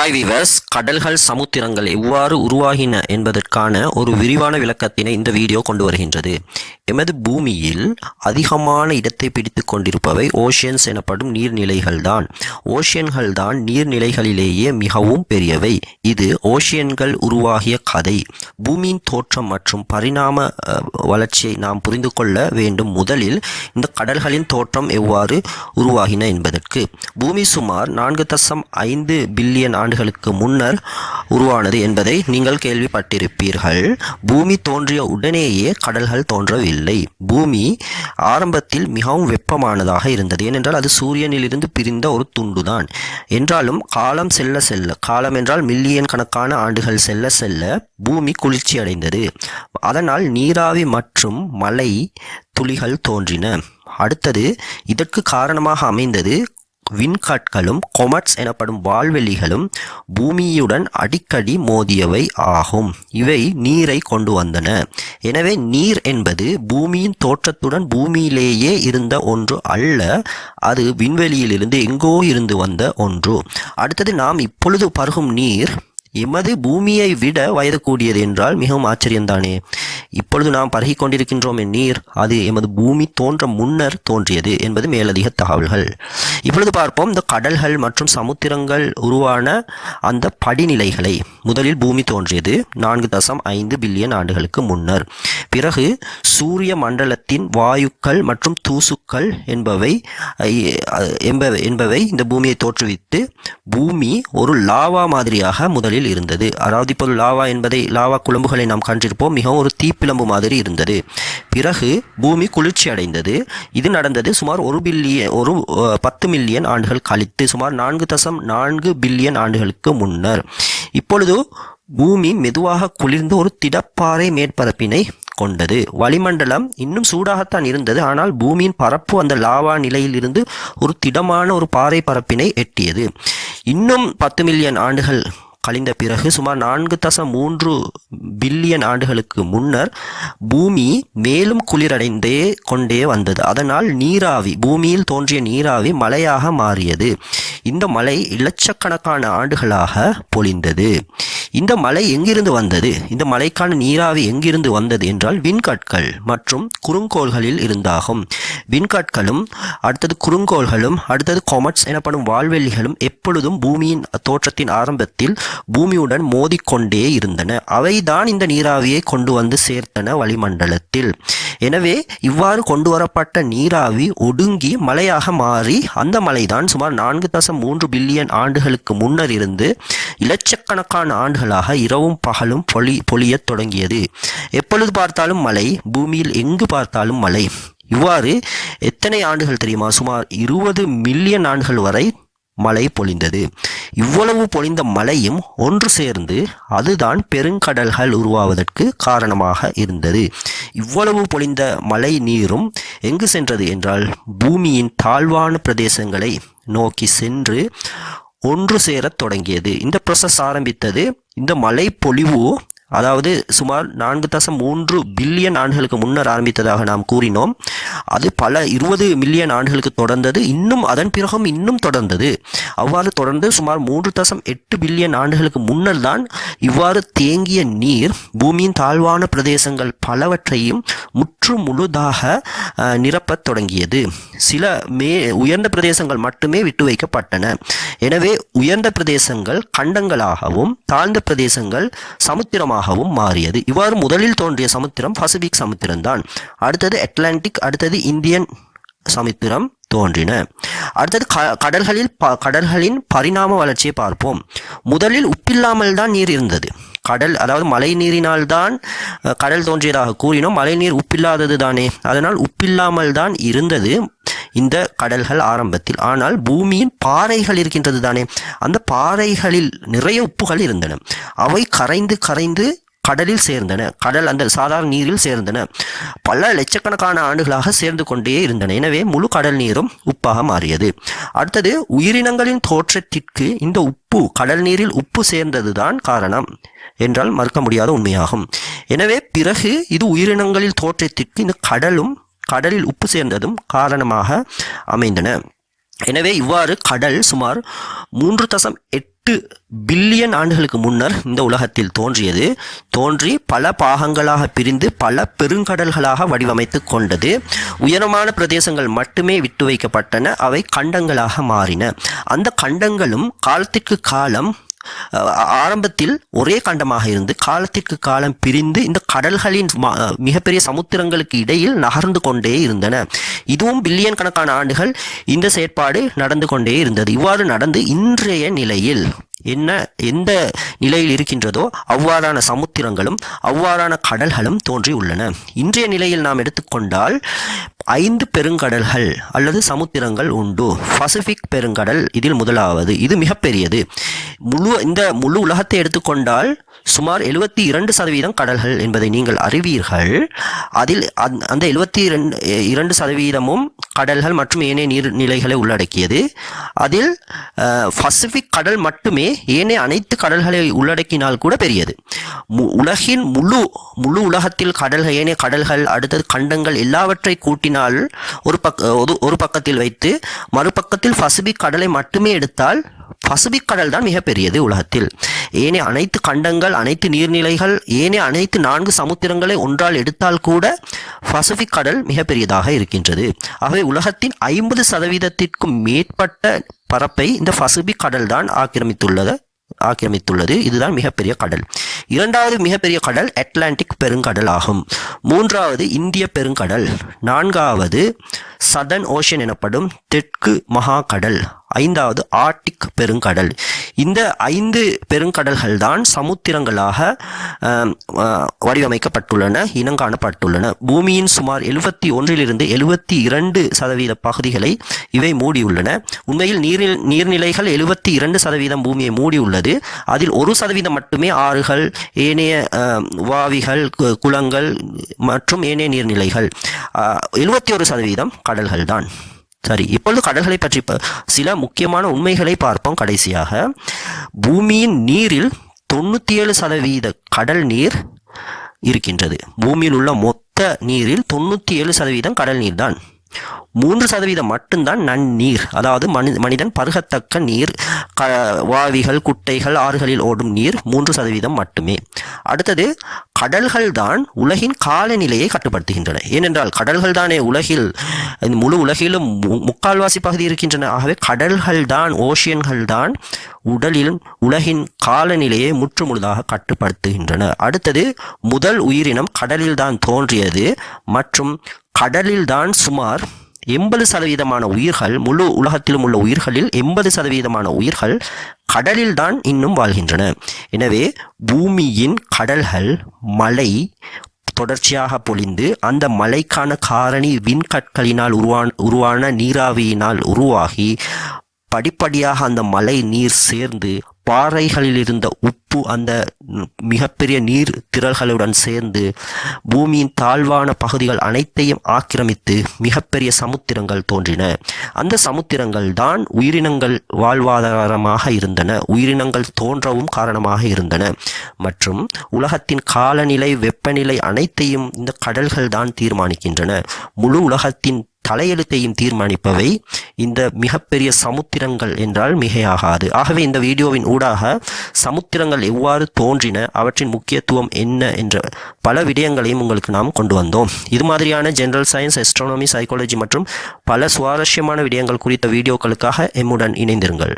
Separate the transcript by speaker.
Speaker 1: Hi கடல்கள் சமுத்திரங்கள் எவ்வாறு உருவாகின என்பதற்கான ஒரு விரிவான விளக்கத்தினை இந்த வீடியோ கொண்டு வருகின்றது. எமது பூமியில் அதிகமான இடத்தை பிடித்து கொண்டிருப்பவை ஓஷியன்ஸ் எனப்படும் நீர்நிலைகள் தான். ஓஷியன்கள் தான் நீர்நிலைகளிலேயே மிகவும் பெரியவை. இது ஓஷியன்கள் உருவாகிய கதை. பூமியின் தோற்றம் மற்றும் பரிணாம வளர்ச்சியை நாம் புரிந்து கொள்ள வேண்டும். முதலில் இந்த கடல்களின் தோற்றம் எவ்வாறு உருவாகின என்பதற்கு. பூமி சுமார் நான்கு தசம் ஐந்து பில்லியன் ஆண்டுகளுக்கு முன்னர் உருவானது என்பதை நீங்கள் கேள்விப்பட்டிருப்பீர்கள். பூமி தோன்றிய உடனேயே கடல்கள் தோன்றவில்லை. பூமி ஆரம்பத்தில் மிகவும் வெப்பமானதாக இருந்தது. ஏனென்றால் அது சூரியனிலிருந்து பிரிந்த ஒரு துண்டுதான். என்றாலும் காலம் செல்ல செல்ல காலம் என்றால் மில்லியன் கணக்கான ஆண்டுகள் செல்ல செல்ல பூமி குளிர்ச்சி அடைந்தது அதனால் நீராவி மற்றும் மலை துளிகள் தோன்றின. அடுத்தது இதற்கு காரணமாக அமைந்தது விண்கற்களும் கொமட்ஸ் எனப்படும் வால்வெளிகளும் பூமியுடன் அடிக்கடி மோதியவை ஆகும். இவை நீரை கொண்டு வந்தன. எனவே நீர் என்பது பூமியின் தோற்றத்துடன் பூமியிலேயே இருந்த ஒன்று அல்ல அது விண்வெளியிலிருந்து எங்கோ இருந்து வந்த ஒன்று. அடுத்தது நாம் இப்பொழுது பருகும் நீர் எமது பூமியை விட வயது கூடியது என்றால் மிகவும் ஆச்சரியம்தானே. இப்பொழுது நாம் பருகி கொண்டிருக்கின்றோம் நீர் அது எமது பூமி தோன்ற முன்னர் தோன்றியது என்பது மேலதிக தகவல்கள். இப்பொழுது பார்ப்போம் இந்த கடல்கள் மற்றும் சமுத்திரங்கள் உருவான அந்த படிநிலைகளை. முதலில் பூமி தோன்றியது நான்கு தசம் ஐந்து பில்லியன் ஆண்டுகளுக்கு முன்னர். பிறகு சூரிய மண்டலத்தின் வாயுக்கள் மற்றும் தூசுக்கள் என்பவை என்பவை என்பவை இந்த பூமியை தோற்றுவித்து பூமி ஒரு லாவா மாதிரியாக முதலில் இருந்தது. அதாவது இப்போது லாவா என்பதை லாவா குழம்புகளை நாம் கண்டிருப்போம். மிகவும் ஒரு தீப்பிளம்பு மாதிரி இருந்தது. பிறகு பூமி குளிர்ச்சி அடைந்தது. இது நடந்தது சுமார் ஒரு பில்லியன் ஒரு பத்து மில்லியன் ஆண்டுகள் கழித்து சுமார் நான்கு தசம் நான்கு பில்லியன் ஆண்டுகளுக்கு முன்னர். இப்பொழுது பூமி மெதுவாக குளிர்ந்து ஒரு திடப்பாறை மேற்பரப்பினை கொண்டது. வளிமண்டலம் இன்னும் சூடாகத்தான் இருந்தது. ஆனால் பூமியின் பரப்பு அந்த லாவா நிலையிலிருந்து ஒரு திடமான ஒரு பாறை பரப்பினை எட்டியது. இன்னும் பத்து மில்லியன் ஆண்டுகள் கழிந்த பிறகு சுமார் நான்கு தசம் மூன்று பில்லியன் ஆண்டுகளுக்கு முன்னர் பூமி மேலும் குளிரடைந்தே கொண்டே வந்தது. அதனால் நீராவி பூமியில் தோன்றிய நீராவி மழையாக மாறியது. இந்த மழை இலட்சக்கணக்கான ஆண்டுகளாக பொழிந்தது. இந்த மலை எங்கிருந்து வந்தது? இந்த மலைக்கான நீராவி எங்கிருந்து வந்தது என்றால் விண்கற்கள் மற்றும் குறுங்கோள்களில் இருந்தாகும். விண்கற்களும் அடுத்தது குறுங்கோள்களும் அடுத்தது கொமட்ஸ் எனப்படும் வால்வெள்ளிகளும் எப்பொழுதும் பூமியின் தோற்றத்தின் ஆரம்பத்தில் பூமியுடன் மோதிக்கொண்டே இருந்தன. அவைதான் இந்த நீராவியை கொண்டு வந்து சேர்த்தன வளிமண்டலத்தில். எனவே இவ்வாறு கொண்டு வரப்பட்ட நீராவி ஒடுங்கி மலையாக மாறி அந்த மலைதான் சுமார் நான்கு தசம் மூன்று பில்லியன் ஆண்டுகளுக்கு முன்னர் இருந்து இலட்சக்கணக்கான ஆண்டுகளாக இரவும் பகலும் பொலி பொழியத் தொடங்கியது. எப்பொழுது பார்த்தாலும் மழை பூமியில் எங்கு பார்த்தாலும் மழை. இவ்வாறு எத்தனை ஆண்டுகள் தெரியுமா? சுமார் இருபது மில்லியன் ஆண்டுகள் வரை மழை பொழிந்தது. இவ்வளவு பொழிந்த மழையும் ஒன்று சேர்ந்து அதுதான் பெருங்கடல்கள் உருவாவதற்கு காரணமாக இருந்தது. இவ்வளவு பொழிந்த மழை நீரும் எங்கு சென்றது என்றால் பூமியின் தாழ்வான பிரதேசங்களை நோக்கி சென்று ஒன்று சேரத் தொடங்கியது. இந்த ப்ரொசஸ் ஆரம்பித்தது இந்த மழை பொழிவு அதாவது சுமார் நான்கு தசம் மூன்று பில்லியன் ஆண்டுகளுக்கு முன்னர் ஆரம்பித்ததாக நாம் கூறினோம். அது பல இருபது மில்லியன் ஆண்டுகளுக்கு தொடர்ந்தது இன்னும் அதன் பிறகும் இன்னும் தொடர்ந்தது. அவ்வாறு தொடர்ந்து சுமார் மூன்று தசம் எட்டு பில்லியன் ஆண்டுகளுக்கு முன்னர் தான் இவ்வாறு தேங்கிய நீர் பூமியின் தாழ்வான பிரதேசங்கள் பலவற்றையும் முற்று முழுதாக நிரப்பத் தொடங்கியது. சில மே உயர்ந்த பிரதேசங்கள் மட்டுமே விட்டு வைக்கப்பட்டன. எனவே உயர்ந்த பிரதேசங்கள் கண்டங்களாகவும் தாழ்ந்த பிரதேசங்கள் சமுத்திரமாகவும் மாறியது. இவ்வாறு முதலில் தோன்றிய சமுத்திரம் பசிபிக் சமுத்திரம்தான் அடுத்தது அட்லாண்டிக் அடுத்தது இந்தியன் சமுத்திரம் தோன்றின. அடுத்தது க- கடல்களில் ப- கடல்களின் பரிணாம வளர்ச்சியை பார்ப்போம். முதலில் உப்பில்லாமல் தான் நீர் இருந்தது. கடல் அதாவது மழை நீரினால் தான் கடல் தோன்றியதாக கூறினோம். மழை நீர் உப்பில்லாதது தானே. அதனால் உப்பில்லாமல் தான் இருந்தது இந்த கடல்கள் ஆரம்பத்தில். ஆனால் பூமியின் பாறைகள் இருக்கின்றது தானே. அந்த பாறைகளில் நிறைய உப்புகள் இருந்தன. அவை கரைந்து கரைந்து கடலில் சேர்ந்தன. கடல் அந்த சாதாரண நீரில் சேர்ந்தன. பல லட்சக்கணக்கான ஆண்டுகளாக சேர்ந்து கொண்டே இருந்தன. எனவே முழு கடல் நீரும் உப்பாக மாறியது. அடுத்தது உயிரினங்களின் தோற்றத்திற்கு இந்த உப்பு கடல் நீரில் உப்பு சேர்ந்ததுதான் காரணம் என்றால் மறுக்க முடியாத உண்மையாகும். எனவே பிறகு இது உயிரினங்களின் தோற்றத்திற்கு இந்த கடலும் கடலில் உப்பு சேர்ந்ததும் காரணமாக அமைந்தன. எனவே இவ்வாறு கடல் சுமார் மூன்று தசம் எட்டு பில்லியன் ஆண்டுகளுக்கு முன்னர் இந்த உலகத்தில் தோன்றியது. தோன்றி பல பாகங்களாக பிரிந்து பல பெருங்கடல்களாக வடிவமைத்து கொண்டது. உயரமான பிரதேசங்கள் மட்டுமே விட்டு வைக்கப்பட்டன அவை கண்டங்களாக மாறின. அந்த கண்டங்களும் காலத்திற்கு காலம் ஆரம்பத்தில் ஒரே கண்டமாக இருந்து காலத்திற்கு காலம் பிரிந்து இந்த கடல்களின் மிகப்பெரிய சமுத்திரங்களுக்கு இடையில் நகர்ந்து கொண்டே இருந்தன. இதுவும் பில்லியன் கணக்கான ஆண்டுகள் இந்த செயற்பாடு நடந்து கொண்டே இருந்தது. இவ்வாறு நடந்து இன்றைய நிலையில் என்ன எந்த நிலையில் இருக்கின்றதோ அவ்வாறான சமுத்திரங்களும் அவ்வாறான கடல்களும் தோன்றி உள்ளன இன்றைய நிலையில் நாம் எடுத்துக்கொண்டால் ஐந்து பெருங்கடல்கள் அல்லது சமுத்திரங்கள் உண்டு. பசிபிக் பெருங்கடல் இதில் முதலாவது. இது மிகப்பெரியது. முழு இந்த முழு உலகத்தை எடுத்துக்கொண்டால் சுமார் எழுபத்தி இரண்டு சதவீதம் கடல்கள் என்பதை நீங்கள் அறிவீர்கள். அதில் அந்த- அந்த எழுபத்தி இரண்டு இரண்டு சதவீதமும் கடல்கள் மற்றும் ஏனைய நீர்நிலைகளை உள்ளடக்கியது. அதில் பசிபிக் கடல் மட்டுமே ஏனைய அனைத்து கடல்களை உள்ளடக்கினால் கூட பெரியது. மு- உலகின் முழு முழு உலகத்தில் கடல்கள் ஏனைய கடல்கள் அடுத்தது கண்டங்கள் எல்லாவற்றை கூட்டினால் ஒரு பக்க ஒரு- ஒரு பக்கத்தில் வைத்து மறுபக்கத்தில் பசிபிக் கடலை மட்டுமே எடுத்தால் பசிபிக் கடல் தான் மிகப்பெரியது உலகத்தில். ஏனைய அனைத்து கண்டங்கள் அனைத்து நீர்நிலைகள் ஏனைய அனைத்து நான்கு சமுத்திரங்களை ஒன்றால் எடுத்தால் கூட பசிபிக் கடல் மிகப்பெரியதாக இருக்கின்றது. ஆகவே உலகத்தின் ஐம்பது சதவீதத்திற்கும் மேற்பட்ட பரப்பை இந்த பசிபிக் கடல் தான் ஆக்கிரமித்துள்ளது. ஆக்கிரமித்துள்ளது. இதுதான் மிகப்பெரிய கடல். இரண்டாவது மிகப்பெரிய கடல் அட்லாண்டிக் பெருங்கடல் ஆகும். மூன்றாவது இந்திய பெருங்கடல். நான்காவது சதன் ஓஷன் எனப்படும் தெற்கு மகாகடல். ஐந்தாவது ஆர்டிக் பெருங்கடல். இந்த ஐந்து பெருங்கடல்கள் தான் சமுத்திரங்களாக வடிவமைக்கப்பட்டுள்ளன இனங்காணப்பட்டுள்ளன. பூமியின் சுமார் எழுபத்தி ஒன்றிலிருந்து எழுபத்தி இரண்டு சதவீத பகுதிகளை இவை மூடியுள்ளன. உண்மையில் நீரில் நீர்நிலைகள் எழுபத்தி இரண்டு சதவீதம் பூமியை மூடியுள்ளது. அதில் ஒரு சதவீதம் மட்டுமே ஆறுகள் ஏனைய வாவிகள் கு- குளங்கள் மற்றும் ஏனைய நீர்நிலைகள். எழுபத்தி ஒரு சதவீதம் கடல்கள் தான் சரி இப்பொழுது கடல்களை பற்றி ப- சில முக்கியமான உண்மைகளை பார்ப்போம் கடைசியாக. பூமியின் நீரில் தொண்ணூற்றி ஏழு சதவீத கடல் நீர் இருக்கின்றது. பூமியில் உள்ள மொத்த நீரில் தொண்ணூற்றி ஏழு சதவீதம் கடல் நீர் தான் மூன்று சதவீதம் மட்டும்தான் நன்னீர். அதாவது மனி மனிதன் பருகத்தக்க நீர் க வாவிகள் குட்டைகள் ஆறுகளில் ஓடும் நீர் மூன்று சதவீதம் மட்டுமே. அடுத்தது கடல்கள் தான் உலகின் காலநிலையை கட்டுப்படுத்துகின்றன. ஏனென்றால் கடல்கள் தானே உலகில் முழு உலகிலும் மு- முக்கால்வாசி பகுதி இருக்கின்றன. ஆகவே கடல்கள் தான் ஓஷியன்கள் தான் உடலில் உலகின் காலநிலையை முற்றுமுழுதாக கட்டுப்படுத்துகின்றன. அடுத்தது முதல் உயிரினம் கடலில்தான் தோன்றியது மற்றும் கடலில்தான் சுமார் எண்பது சதவீதமான உயிர்கள் முழு உலகத்திலும் உள்ள உயிர்களில் எண்பது சதவீதமான உயிர்கள் கடலில்தான் இன்னும் வாழ்கின்றன. எனவே பூமியின் கடல்கள் மழை தொடர்ச்சியாக பொழிந்து அந்த மழைக்கான காரணி விண்கற்களினால் உருவான உருவான நீராவியினால் உருவாகி படிப்படியாக அந்த மழை நீர் சேர்ந்து பாறைகளில் இருந்த உப்பு அந்த மிகப்பெரிய நீர் திரள்களுடன் சேர்ந்து பூமியின் தாழ்வான பகுதிகள் அனைத்தையும் ஆக்கிரமித்து மிகப்பெரிய சமுத்திரங்கள் தோன்றின. அந்த சமுத்திரங்கள் தான் உயிரினங்கள் வாழ்வாதாரமாக இருந்தன. உயிரினங்கள் தோன்றவும் காரணமாக இருந்தன. மற்றும் உலகத்தின் காலநிலை வெப்பநிலை அனைத்தையும் இந்த கடல்கள் தான் தீர்மானிக்கின்றன. முழு உலகத்தின் தலையெழுத்தையும் தீர்மானிப்பவை. இந்த மிகப்பெரிய சமுத்திரங்கள் என்றால் மிகையாகாது. ஆகவே இந்த வீடியோவின் ஊடாக சமுத்திரங்கள் எவ்வாறு தோன்றின அவற்றின் முக்கியத்துவம் என்ன என்ற பல விடயங்களையும் உங்களுக்கு நாம் கொண்டு வந்தோம். இது மாதிரியான ஜெனரல் சயின்ஸ் எஸ்ட்ரானமி சைக்காலஜி மற்றும் பல சுவாரஸ்யமான விடயங்கள் குறித்த வீடியோக்களுக்காக எம்முடன் இணைந்திருங்கள்.